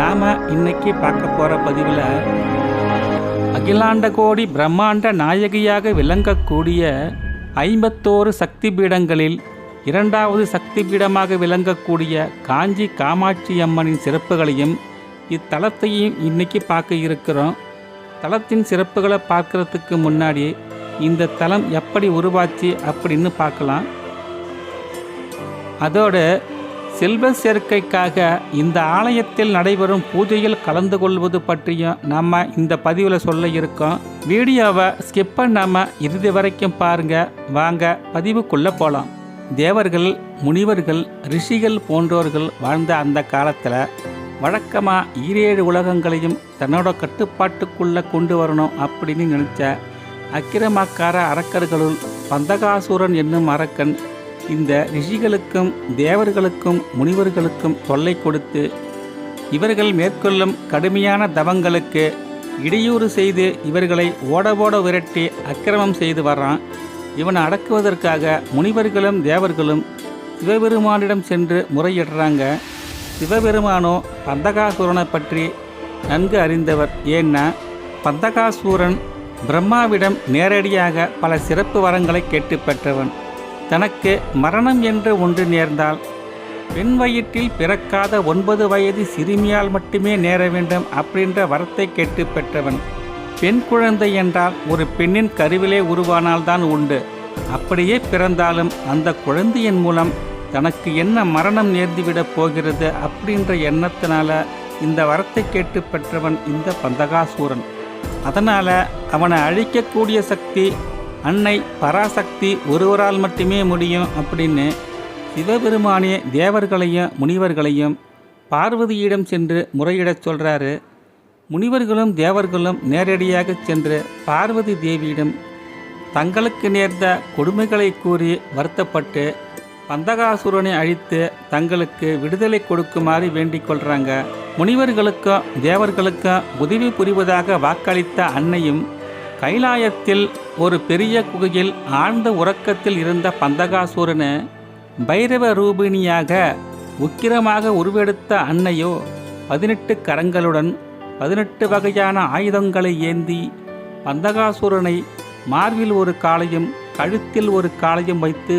நாம் இன்னைக்கு பார்க்க போகிற பதிவில் அகிலாண்ட கோடி பிரம்மாண்ட நாயகியாக விளங்கக்கூடிய ஐம்பத்தோரு சக்தி பீடங்களில் இரண்டாவது சக்தி பீடமாக விளங்கக்கூடிய காஞ்சி காமாட்சி அம்மனின் சிறப்புகளையும் இத்தலத்தையும் இன்னைக்கு பார்க்க இருக்கிறோம். தலத்தின் சிறப்புகளை பார்க்கறதுக்கு முன்னாடி இந்த தலம் எப்படி உருவாச்சு அப்படின்னு பார்க்கலாம். அதோடு செல்வ சேர்க்கைக்காக இந்த ஆலயத்தில் நடைபெறும் பூஜையில் கலந்து கொள்வது பற்றியும் நம்ம இந்த பதிவில் சொல்ல இருக்கோம். வீடியோவை ஸ்கிப் பண்ணாமல் இறுதி வரைக்கும் பாருங்க. வாங்க பதிவுக்குள்ளே போகலாம் தேவர்கள் முனிவர்கள் ரிஷிகள் போன்றோர்கள் வாழ்ந்த அந்த காலத்தில் வழக்கமாக ஈரேழு உலகங்களையும் தன்னோட கட்டுப்பாட்டுக்குள்ளே கொண்டு வரணும் அப்படின்னு நினச்ச அக்கிரமக்கார அரக்கர்களுள் பந்தகாசூரன் என்னும் அரக்கன் இந்த ரிஷிகளுக்கும் தேவர்களுக்கும் முனிவர்களுக்கும் தொல்லை கொடுத்து இவர்கள் மேற்கொள்ளும் கடுமையான தவங்களுக்கு இடையூறு செய்து இவர்களை ஓட ஓட விரட்டி அக்கிரமம் செய்து வர்றான். இவனை அடக்குவதற்காக முனிவர்களும் தேவர்களும் சிவபெருமானிடம் சென்று முறையிடுறாங்க. சிவபெருமானோ பந்தகாசூரனை பற்றி நன்கு அறிந்தவர். ஏன்னா பந்தகாசூரன் பிரம்மாவிடம் நேரடியாக பல சிறப்பு வரங்களை கேட்டு பெற்றவன். தனக்கு மரணம் என்று ஒன்று நேர்ந்தால் பெண் வயிற்றில் பிறக்காத ஒன்பது வயது சிறுமியால் மட்டுமே நேர வேண்டும் அப்படின்ற வரத்தை கேட்டு பெற்றவன். பெண் குழந்தை என்றால் ஒரு பெண்ணின் கருவிலே உருவானால்தான் உண்டு. அப்படியே பிறந்தாலும் அந்த குழந்தையின் மூலம் தனக்கு என்ன மரணம் நேர்ந்துவிடப் போகிறது அப்படின்ற எண்ணத்தினால இந்த வரத்தை கேட்டு பெற்றவன் இந்த பந்தகாசூரன். அதனால் அவனை அழிக்கக்கூடிய சக்தி அன்னை பராசக்தி ஒருவரால் மட்டுமே முடியும் அப்படின்னு சிவபெருமானே தேவர்களையும் முனிவர்களையும் பார்வதியிடம் சென்று முறையிடச் சொல்கிறாரு முனிவர்களும் தேவர்களும் நேரடியாக சென்று பார்வதி தேவியிடம் தங்களுக்கு நேர்ந்த கொடுமைகளை கூறி வருத்தப்பட்டு பந்தகாசுரனை அழித்து தங்களுக்கு விடுதலை கொடுக்குமாறு வேண்டிக் கொள்கிறாங்க முனிவர்களுக்கும் தேவர்களுக்கும் உதவி புரிவதாக வாக்களித்த அன்னையும் கைலாயத்தில் ஒரு பெரிய குகையில் ஆழ்ந்த உறக்கத்தில் இருந்த பந்தகாசூரனை பைரவ ரூபிணியாக உக்கிரமாக உருவெடுத்த அன்னையோ பதினெட்டு கரங்களுடன் பதினெட்டு வகையான ஆயுதங்களை ஏந்தி பந்தகாசூரனை மார்பில் ஒரு காளையும் கழுத்தில் ஒரு காளையும் வைத்து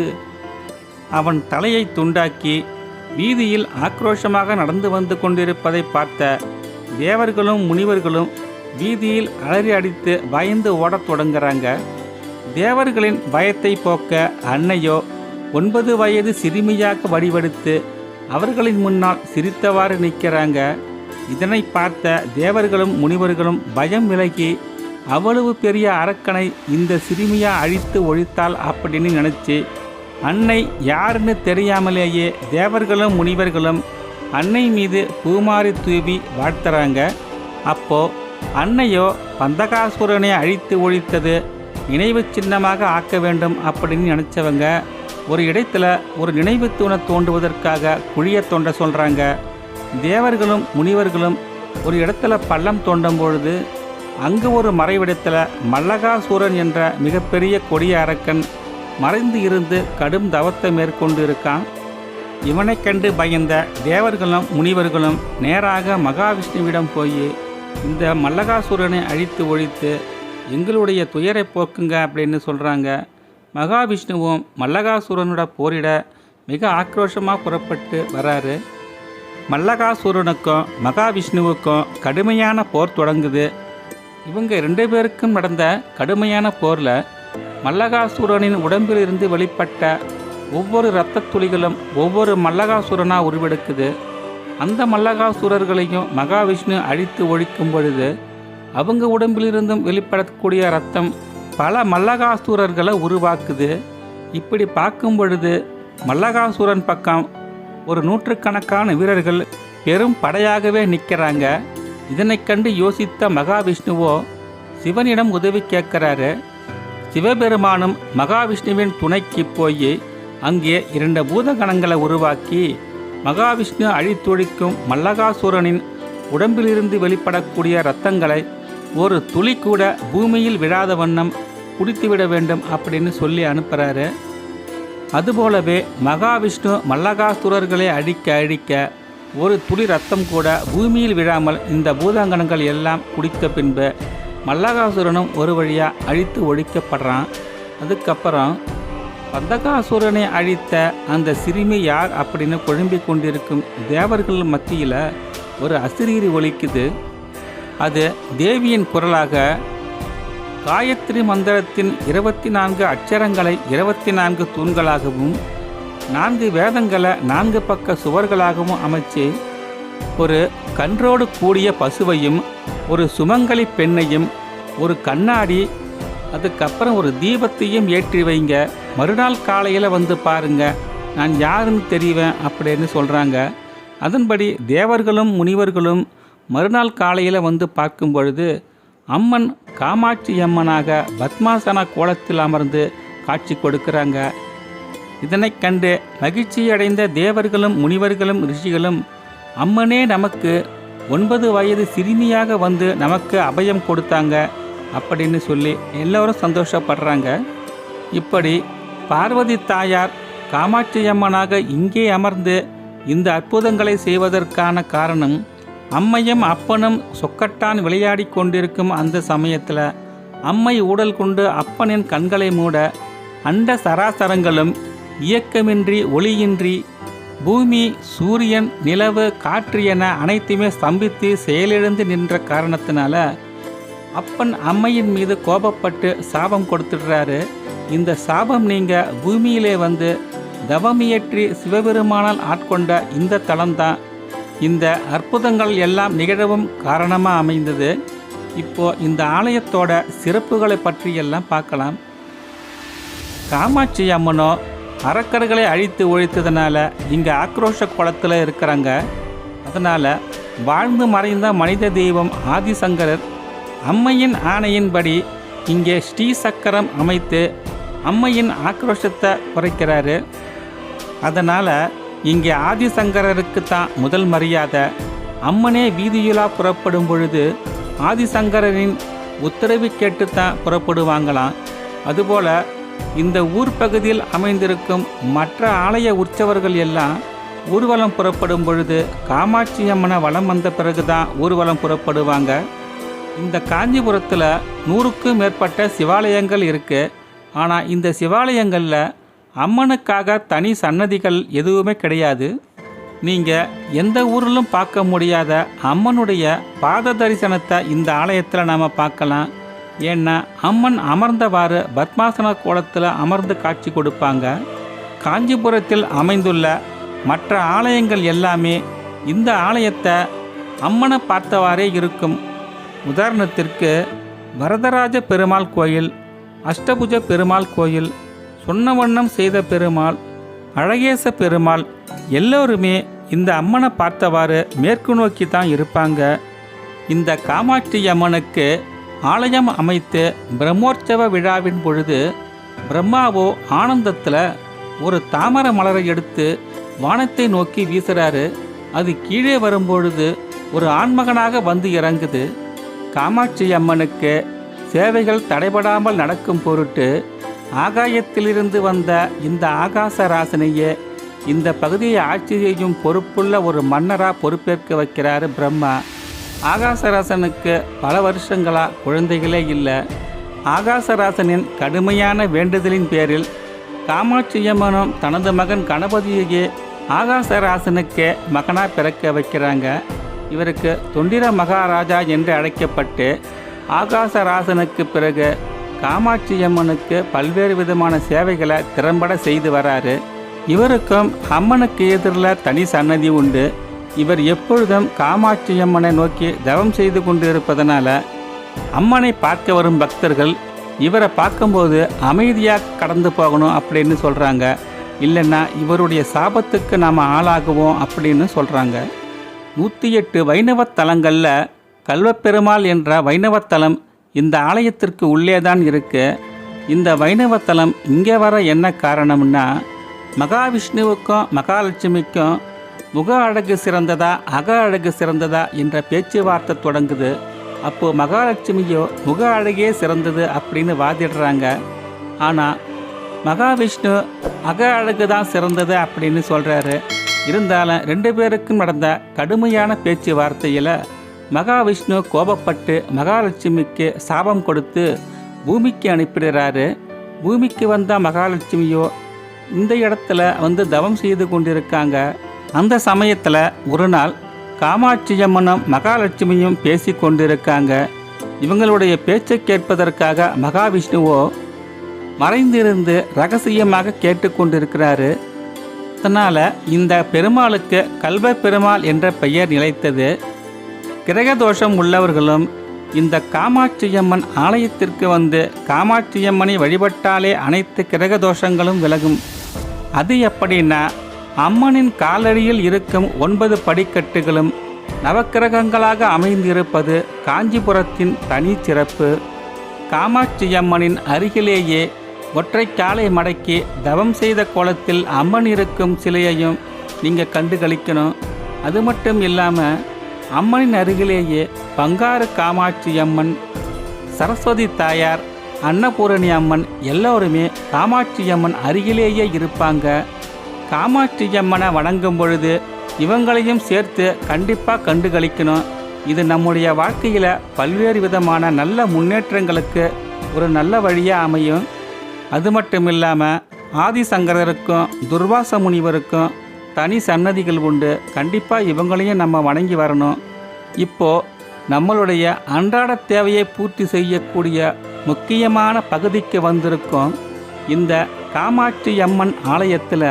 அவன் தலையை துண்டாக்கி வீதியில் ஆக்ரோஷமாக நடந்து வந்து கொண்டிருப்பதை பார்த்த தேவர்களும் முனிவர்களும் வீதியில் அலறி அடித்து பயந்து ஓடத் தொடங்குறாங்க. தேவர்களின் பயத்தை போக்க அன்னையோ ஒன்பது வயது சிறுமியாக வடிவெடுத்து அவர்களின் முன்னால் சிரித்தவாறு நிற்கிறாங்க. இதனை பார்த்த தேவர்களும் முனிவர்களும் பயம் விலகி அவ்வளவு பெரிய அரக்கனை இந்த சிறுமியா அழித்து ஒழித்தாள் அப்படின்னு நினச்சி அன்னை யாருன்னு தெரியாமலேயே தேவர்களும் முனிவர்களும் அன்னை மீது பூமாரி தூவி வாழ்த்துறாங்க. அப்போது அன்னையோ பந்தகாசுரனை அழித்து ஒழித்தது. நினைவு சின்னமாக ஆக்க வேண்டும் அப்படின்னு நினச்சவங்க ஒரு இடத்துல ஒரு நினைவு தூணை தோண்டுவதற்காக குழியை தோண்ட சொல்கிறாங்க தேவர்களும் முனிவர்களும் ஒரு இடத்துல பள்ளம் தோண்டும் பொழுது அங்கு ஒரு மறைவிடத்தில் மல்லகாசூரன் என்ற மிகப்பெரிய கொடிய அரக்கன் மறைந்து இருந்து கடும் தவத்தை மேற்கொண்டு இருக்கான். இவனைக் கண்டு பயந்த தேவர்களும் முனிவர்களும் நேராக மகாவிஷ்ணுவிடம் போய் இந்த மல்லகாசுரனை அழித்து ஒழித்து எங்களுடைய துயரை போக்குங்க அப்படின்னு சொல்கிறாங்க மகாவிஷ்ணுவும் மல்லகாசுரனோட போரிட மிக ஆக்ரோஷமாக புறப்பட்டு வராரு. மல்லகாசூரனுக்கும் மகாவிஷ்ணுவுக்கும் கடுமையான போர் தொடங்குது. இவங்க ரெண்டு பேருக்கும் நடந்த கடுமையான போரில் மல்லகாசூரனின் உடம்பிலிருந்து வெளிப்பட்ட ஒவ்வொரு இரத்த துளிகளும் ஒவ்வொரு மல்லகாசூரனாக உருவெடுக்குது. அந்த மல்லகாசுரர்களையும் மகாவிஷ்ணு அழித்து ஒழிக்கும் பொழுது அவங்க உடம்பிலிருந்தும் வெளிப்படக்கூடிய ரத்தம் பல மல்லகாசுரர்களை உருவாக்குது. இப்படி பார்க்கும் பொழுது மல்லகாசுரன் பக்கம் ஒரு நூற்றுக்கணக்கான வீரர்கள் பெரும் படையாகவே நிற்கிறாங்க. இதனை கண்டு யோசித்த மகாவிஷ்ணுவோ சிவனிடம் உதவி கேட்கிறாரு. சிவபெருமானும் மகாவிஷ்ணுவின் துணைக்கு போய் அங்கே இரண்டு பூதகணங்களை உருவாக்கி மகாவிஷ்ணு அழித்தொழிக்கும் மல்லகாசூரனின் உடம்பிலிருந்து வெளிப்படக்கூடிய இரத்தங்களை ஒரு துளி கூட பூமியில் விழாத வண்ணம் குடித்துவிட வேண்டும் அப்படின்னு சொல்லி அனுப்புகிறாரு அதுபோலவே மகாவிஷ்ணு மல்லகாசுரர்களை அழிக்க அழிக்க ஒரு துளி ரத்தம் கூட பூமியில் விழாமல் இந்த பூதாங்கணங்கள் எல்லாம் குடித்த பின்பு மல்லகாசுரனும் ஒரு வழியாக அழித்து ஒழிக்கப்படுறான். அதுக்கப்புறம் பந்தகாசுரனை அழித்த அந்த சிறுமி யார் அப்படின்னு குழம்பிக் கொண்டிருக்கும் தேவர்கள் மத்தியில் ஒரு அசிரீரி ஒலிக்குது. அது தேவியின் குரலாக காயத்ரி மந்திரத்தின் இருபத்தி நான்கு அட்சரங்களை இருபத்தி நான்கு தூண்களாகவும் நான்கு வேதங்களை நான்கு பக்க சுவர்களாகவும் அமைச்சு ஒரு கன்றோடு கூடிய பசுவையும் ஒரு சுமங்கலி பெண்ணையும் ஒரு கண்ணாடி அதுக்கப்புறம் ஒரு தீபத்தையும் ஏற்றி வைங்க. மறுநாள் காலையில் வந்து பாருங்க. நான் யாருன்னு தெரிவேன் அப்படின்னு சொல்கிறாங்க அதன்படி தேவர்களும் முனிவர்களும் மறுநாள் காலையில் வந்து பார்க்கும் பொழுது அம்மன் காமாட்சி அம்மனாக பத்மாசன கோலத்தில் அமர்ந்து காட்சி கொடுக்குறாங்க. இதனைக் கண்டு மகிழ்ச்சியடைந்த தேவர்களும் முனிவர்களும் ரிஷிகளும் அம்மனே நமக்கு ஒன்பது வயது சிறுமியாக வந்து நமக்கு அபயம் கொடுத்தாங்க. அப்படின்னு சொல்லி எல்லோரும் சந்தோஷப்படுறாங்க. இப்படி பார்வதி தாயார் காமாட்சி அம்மனாக இங்கே அமர்ந்து இந்த அற்புதங்களை செய்வதற்கான காரணம் அம்மையும் அப்பனும் சொக்கட்டான் விளையாடி கொண்டிருக்கும் அந்த சமயத்தில் அம்மை ஊடல் கொண்டு அப்பனின் கண்களை மூட அண்ட சராசரங்களும் இயக்கமின்றி ஒளியின்றி பூமி சூரியன் நிலவு காற்று என அனைத்துமே ஸ்தம்பித்து செயலிழந்து நின்ற காரணத்தினால அப்பன் அம்மையின் மீது கோபப்பட்டு சாபம் கொடுத்துடுறாரு. இந்த சாபம் நீங்க பூமியிலே வந்து தவமியற்றி சிவபெருமானால் ஆட்கொண்ட இந்த தளம்தான் இந்த அற்புதங்கள் எல்லாம் நிகழவும் காரணமாக அமைந்தது. இப்போ இந்த ஆலயத்தோட சிறப்புகளை பற்றியெல்லாம் பார்க்கலாம். காமாட்சி அம்மனோ அரக்கர்களை அழித்து ஒழித்ததுனால இங்கே ஆக்ரோஷ குளத்தில் இருக்கிறாங்க. அதனால் வாழ்ந்து மறைந்த மனித தெய்வம் ஆதிசங்கரர் அம்மையின் ஆணையின்படி இங்கே ஸ்ரீ சக்கரம் அமைத்து அம்மையின் ஆக்ரோஷத்தை குறைக்கிறாரு. அதனால் இங்கே ஆதிசங்கரருக்கு தான் முதல் மரியாதை. அம்மனே வீதியுலா புறப்படும் பொழுது ஆதிசங்கரரின் உத்தரவு கேட்டு தான் புறப்படுவாங்களாம். அதுபோல் இந்த ஊர் பகுதியில் அமைந்திருக்கும் மற்ற ஆலய உற்சவர்கள் எல்லாம் ஊர்வலம் புறப்படும் பொழுது காமாட்சி அம்மனை வளம் வந்த பிறகுதான் ஊர்வலம் புறப்படுவாங்க. இந்த காஞ்சிபுரத்தில் நூறுக்கும் மேற்பட்ட சிவாலயங்கள் இருக்கு. ஆனால் இந்த சிவாலயங்களில் அம்மனுக்காக தனி சன்னதிகள் எதுவுமே கிடையாது. நீங்கள் எந்த ஊரிலும் பார்க்க முடியாத அம்மனுடைய பாத தரிசனத்தை இந்த ஆலயத்தில் நாம் பார்க்கலாம். ஏன்னா அம்மன் அமர்ந்தவாறு பத்மாசன கோலத்தில் அமர்ந்து காட்சி கொடுப்பாங்க. காஞ்சிபுரத்தில் அமைந்துள்ள மற்ற ஆலயங்கள் எல்லாமே இந்த ஆலயத்தை அம்மனை பார்த்தவாறே இருக்கும். உதாரணத்திற்கு வரதராஜ பெருமாள் கோயில் அஷ்டபுஜ பெருமாள் கோயில் சொன்ன வண்ணம் செய்த பெருமாள் அழகேச பெருமாள் எல்லோருமே இந்த அம்மனை பார்த்தவாறு மேற்கு நோக்கி தான் இருப்பாங்க. இந்த காமாட்சி அம்மனுக்கு ஆலயம் அமைத்து பிரம்மோற்சவ விழாவின் பொழுது பிரம்மாவோ ஆனந்தத்தில் ஒரு தாமரை மலரை எடுத்து வானத்தை நோக்கி வீசுறாரு. அது கீழே வரும்பொழுது ஒரு ஆண்மகனாக வந்து இறங்குது. காமாட்சி அம்மனுக்கு சேவைகள் தடைபடாமல் நடக்கும் பொருட்டு ஆகாயத்திலிருந்து வந்த இந்த ஆகாச ராசனையே இந்த பகுதியை ஆட்சி செய்யும் பொறுப்புள்ள ஒரு மன்னராக பொறுப்பேற்க வைக்கிறாரு பிரம்மா. ஆகாசராசனுக்கு பல வருஷங்களாக குழந்தைகளே இல்லை. ஆகாசராசனின் கடுமையான வேண்டுதலின் பேரில் காமாட்சியம்மனும் தனது மகன் கணபதியையே ஆகாசராசனுக்கே மகனாக பிறக்க வைக்கிறாங்க. இவருக்கு தொண்டிர மகாராஜா என்று அழைக்கப்பட்டு ஆகாசராசனுக்கு பிறகு காமாட்சியம்மனுக்கு பல்வேறு விதமான சேவைகளை திறம்பட செய்து வராரு. இவருக்கும் அம்மனுக்கு எதிரில் தனி சன்னதி உண்டு. இவர் எப்பொழுதும் காமாட்சி அம்மனை நோக்கி தவம் செய்து கொண்டு இருப்பதனால அம்மனை பார்க்க வரும் பக்தர்கள் இவரை பார்க்கும்போது அமைதியாக கடந்து போகணும் அப்படின்னு சொல்கிறாங்க இல்லைன்னா இவருடைய சாபத்துக்கு நாம் ஆளாகுவோம் அப்படின்னு சொல்கிறாங்க நூற்றி எட்டு வைணவத் தலங்களில் கல்வப்பெருமாள் என்ற வைணவத்தலம் இந்த ஆலயத்திற்கு உள்ளே தான் இருக்கு. இந்த வைணவத்தலம் இங்கே வர என்ன காரணம்னா மகாவிஷ்ணுவுக்கும் மகாலட்சுமிக்கும் முக அழகு சிறந்ததா அக அழகு சிறந்ததா என்ற பேச்சுவார்த்தை தொடங்குது. அப்போது மகாலட்சுமியோ முக அழகே சிறந்தது அப்படின்னு வாதிடுறாங்க. ஆனால் மகாவிஷ்ணு அக அழகு தான் சிறந்தது அப்படின்னு சொல்கிறாரு இருந்தாலும் ரெண்டு பேருக்கும் நடந்த கடுமையான பேச்சுவார்த்தையில் மகாவிஷ்ணு கோபப்பட்டு மகாலட்சுமிக்கு சாபம் கொடுத்து பூமிக்கு அனுப்பிடுறாரு. பூமிக்கு வந்த மகாலட்சுமியோ இந்த இடத்துல வந்து தவம் செய்து கொண்டிருக்காங்க. அந்த சமயத்தில் ஒரு நாள் காமாட்சியம்மனும் மகாலட்சுமியும் பேசி கொண்டிருக்காங்க. இவங்களுடைய பேச்சை கேட்பதற்காக மகாவிஷ்ணுவோ மறைந்திருந்து ரகசியமாக கேட்டுக்கொண்டிருக்கிறாரு அதனால் இந்த பெருமாளுக்கு கல்வ பெருமாள் என்ற பெயர் நிலைத்தது. கிரகதோஷம் உள்ளவர்களும் இந்த காமாட்சியம்மன் ஆலயத்திற்கு வந்து காமாட்சியம்மனை வழிபட்டாலே அனைத்து கிரகதோஷங்களும் விலகும். அது எப்படின்னா அம்மனின் காலடியில் இருக்கும் ஒன்பது படிக்கட்டுகளும் நவக்கிரகங்களாக அமைந்திருப்பது காஞ்சிபுரத்தின் தனி சிறப்பு காமாட்சியம்மனின் அருகிலேயே ஒற்றை காலை மடக்கி தவம் செய்த கோலத்தில் அம்மன் இருக்கும் சிலையையும் நீங்கள் கண்டு கழிக்கணும் அது மட்டும் இல்லாமல் அம்மனின் அருகிலேயே பங்காரு காமாட்சி அம்மன் சரஸ்வதி தாயார் அன்னபூரணி அம்மன் எல்லோருமே காமாட்சி அம்மன் அருகிலேயே இருப்பாங்க. காமாட்சி அம்மனை வணங்கும் பொழுது இவங்களையும் சேர்த்து கண்டிப்பாக கண்டு கழிக்கணும் இது நம்முடைய வாழ்க்கையில் பல்வேறு விதமான நல்ல முன்னேற்றங்களுக்கு ஒரு நல்ல வழியாக அமையும். அது மட்டும் இல்லாமல் ஆதிசங்கரருக்கும் துர்வாச முனிவருக்கும் தனி சன்னதிகள் உண்டு. கண்டிப்பாக இவங்களையும் நம்ம வணங்கி வரணும். இப்போது நம்மளுடைய அன்றாட தேவையை பூர்த்தி செய்யக்கூடிய முக்கியமான பகுதிக்கு வந்திருக்கும். இந்த காமாட்சி அம்மன் ஆலயத்தில்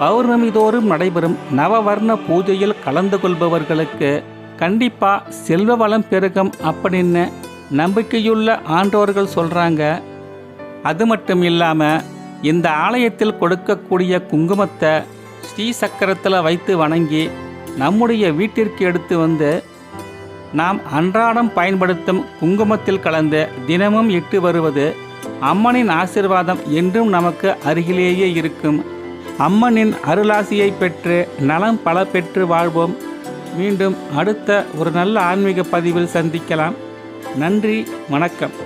பௌர்ணமி தோறும் நடைபெறும் நவவர்ண பூஜையில் கலந்து கொள்பவர்களுக்கு கண்டிப்பாக செல்வ வளம் பெருகும் அப்படின்னு நம்பிக்கையுள்ள ஆண்டோர்கள் சொல்கிறாங்க அது மட்டும் இல்லாமல் இந்த ஆலயத்தில் கொடுக்கக்கூடிய குங்குமத்தை ஸ்ரீ சக்கரத்தில் வைத்து வணங்கி நம்முடைய வீட்டிற்கு எடுத்து வந்து நாம் அன்றாடம் பயன்படுத்தும் குங்குமத்தில் கலந்து தினமும் இட்டு வருவது அம்மனின் ஆசிர்வாதம் என்றும் நமக்கு அருகிலேயே இருக்கும். அம்மனின் அருளாசியை பெற்று நலம் பல பெற்று வாழ்வோம். மீண்டும் அடுத்த ஒரு நல்ல ஆன்மீக பதிவில் சந்திக்கலாம். நன்றி வணக்கம்.